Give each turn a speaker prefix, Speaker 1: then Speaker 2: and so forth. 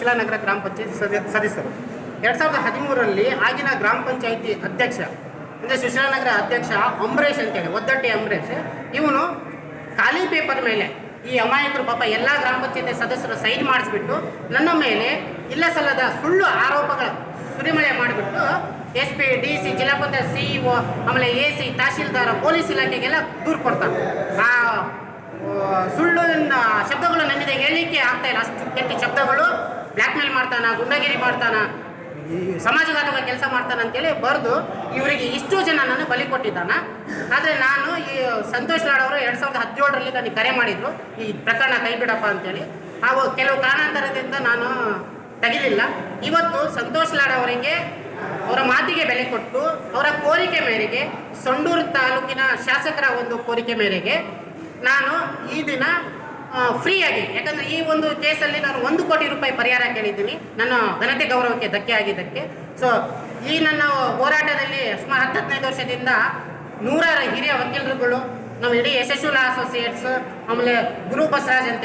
Speaker 1: ಸುಶೀಲಾನಗರ ಗ್ರಾಮ ಪಂಚಾಯತಿ ಸದ ಸದಸ್ಯರು. ಎರಡು ಸಾವಿರದ ಹದಿಮೂರರಲ್ಲಿ ಆಗಿನ ಗ್ರಾಮ ಪಂಚಾಯತಿ ಅಧ್ಯಕ್ಷ ಅಂದರೆ ಸುಶೀಲಾನಗರ ಅಧ್ಯಕ್ಷ ಅಂಬರೀಷ್ ಅಂತೇಳಿ ಒದ್ದಟ್ಟಿ ಅಂಬರೀಷ್ ಇವನು ಖಾಲಿ ಪೇಪರ್ ಮೇಲೆ ಈ ಅಮಾಯಕರು ಪಾಪ ಎಲ್ಲ ಗ್ರಾಮ ಪಂಚಾಯತಿ ಸದಸ್ಯರು ಸೈನ್ ಮಾಡಿಸ್ಬಿಟ್ಟು ನನ್ನ ಮೇಲೆ ಇಲ್ಲ ಸಲ್ಲದ ಸುಳ್ಳು ಆರೋಪಗಳ ಸುರಿಮಳೆ ಮಾಡಿಬಿಟ್ಟು S P D C zilla panchayat C EO ಆಮೇಲೆ ಎ ಸಿ ತಹಶೀಲ್ದಾರ ಪೊಲೀಸ್ ಇಲಾಖೆಗೆಲ್ಲ ದೂರು ಕೊಡ್ತಾರೆ. ಆ ಆ, ಸುಳ್ಳು ಶಬ್ದಗಳು ನನ್ನಿಂದ ಹೇಳಲಿಕ್ಕೆ ಆಗ್ತಾ ಇಲ್ಲ. ಅಷ್ಟು ಕೆಟ್ಟ ಶಬ್ದಗಳು ಬ್ಲ್ಯಾಕ್ ಮೇಲ್ ಮಾಡ್ತಾನ, ಗುಂಡಗಿರಿ ಮಾಡ್ತಾನ ಸಮಾಜಘಾತಕ ಕೆಲಸ ಮಾಡ್ತಾನೆ ಅಂತೇಳಿ ಬರೆದು ಇವರಿಗೆ ಇಷ್ಟು ಜನ ನಾನು ಬಲಿ ಕೊಟ್ಟಿದ್ದಾನ. ಆದರೆ ನಾನು ಈ ಸಂತೋಷ್ ಲಾಡ್ ಅವರು ಎರಡು ಸಾವಿರದ ಹದಿನೇಳರಲ್ಲಿ ನನಗೆ ಕರೆ ಮಾಡಿದ್ರು, ಈ ಪ್ರಕರಣ ಕೈ ಬಿಡಪ್ಪ ಅಂತೇಳಿ. ಹಾಗೂ ಕೆಲವು ಕಾರಣಾಂತರದಿಂದ ನಾನು ತೆಗಿಲಿಲ್ಲ ಇವತ್ತು ಸಂತೋಷ್ ಲಾಡ್ ಅವರಿಗೆ ಅವರ ಮಾತಿಗೆ ಬೆಲೆ ಕೊಟ್ಟು, ಅವರ ಕೋರಿಕೆ ಮೇರೆಗೆ ಸೊಂಡೂರು ತಾಲೂಕಿನ ಶಾಸಕರ ಒಂದು ಕೋರಿಕೆ ಮೇರೆಗೆ ನಾನು ಈ ದಿನ ಫ್ರೀಯಾಗಿ ಯಾಕಂದರೆ ಈ ಒಂದು ಕೇಸಲ್ಲಿ ನಾನು ಒಂದು ಕೋಟಿ ರೂಪಾಯಿ ಪರಿಹಾರ ಕೇಳಿದ್ದೀನಿ. ನನ್ನ ಘನತೆ ಗೌರವಕ್ಕೆ ಧಕ್ಕೆ ಆಗಿದ್ದಕ್ಕೆ. ಸೊ ಈ ನನ್ನ ಹೋರಾಟದಲ್ಲಿ ಸುಮಾರು ಹತ್ತು ಹದಿನೈದು ವರ್ಷದಿಂದ ನೂರಾರು ಹಿರಿಯ ವಕೀಲರುಗಳು, ನಮ್ಮ ಇಡೀ ಯಶಸ್ವಿ ಅಸೋಸಿಯೇಟ್ಸ್ ಆಮೇಲೆ ಗುರು ಬಸವರಾಜ್ ಅಂತ